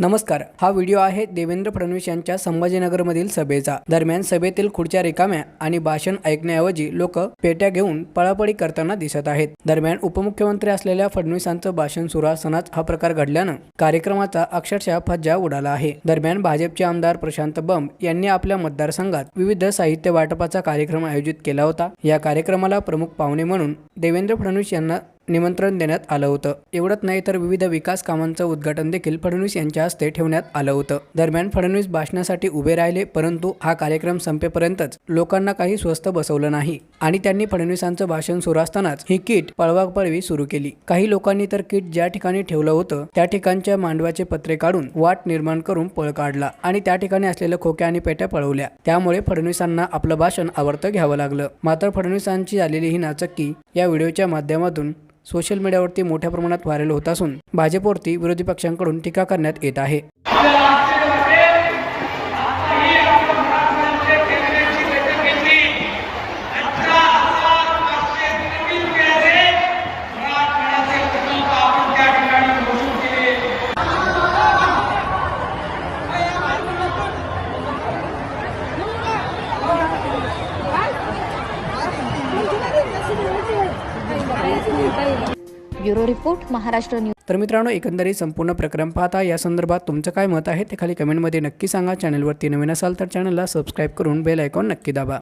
नमस्कार हा व्हिडिओ आहे देवेंद्र फडणवीस यांच्या संभाजीनगरमधील सभेचा. दरम्यान सभेतील खुर्च्या रिकाम्या आणि भाषण ऐकण्याऐवजी लोक पेट्या घेऊन पळापळी करताना दिसत आहेत. दरम्यान उपमुख्यमंत्री असलेल्या फडणवीसांचं भाषण सुरू असतानाच हा प्रकार घडल्यानं कार्यक्रमाचा अक्षरशः फज्जा उडाला आहे. दरम्यान भाजपचे आमदार प्रशांत बंब यांनी आपल्या मतदारसंघात विविध साहित्य वाटपाचा कार्यक्रम आयोजित केला होता. या कार्यक्रमाला प्रमुख पाहुणे म्हणून देवेंद्र फडणवीस यांना निमंत्रण देण्यात आलं होतं. एवढंच नाही तर विविध विकास कामांचं उद्घाटन देखील फडणवीस यांच्या हस्ते ठेवण्यात आलं होतं. दरम्यान फडणवीस भाषणासाठी उभे राहिले परंतु हा कार्यक्रम संपेपर्यंतच लोकांना काही स्वस्त बसवलं नाही आणि त्यांनी फडणवीसांचं भाषण सुरू असतानाच ही किट पळवापळवी सुरू केली. काही लोकांनी तर किट ज्या ठिकाणी ठेवलं होतं त्या ठिकाणच्या मांडवाचे पत्रे काढून वाट निर्माण करून पळ काढला आणि त्या ठिकाणी असलेल्या खोक्या आणि पेट्या पळवल्या. त्यामुळे फडणवीसांना आपलं भाषण आवडतं घ्यावं लागलं. मात्र फडणवीसांची झालेली ही नाचक्की या व्हिडिओच्या माध्यमातून सोशल मीडियावरती मोठ्या प्रमाणात व्हायरल होत असून भाजपवरती विरोधी पक्षांकडून टीका करण्यात येत आहे. Bureau report Maharashtra news. तर मित्रांनो एकंदरीत संपूर्ण प्रकरण पाहता या संदर्भात तुमचं काय मत आहे ते खाली कमेंटमध्ये नक्की सांगा. चॅनलवरती नवीन असाल तर चॅनलला सबस्क्राईब करून बेल आयकॉन नक्की दाबा.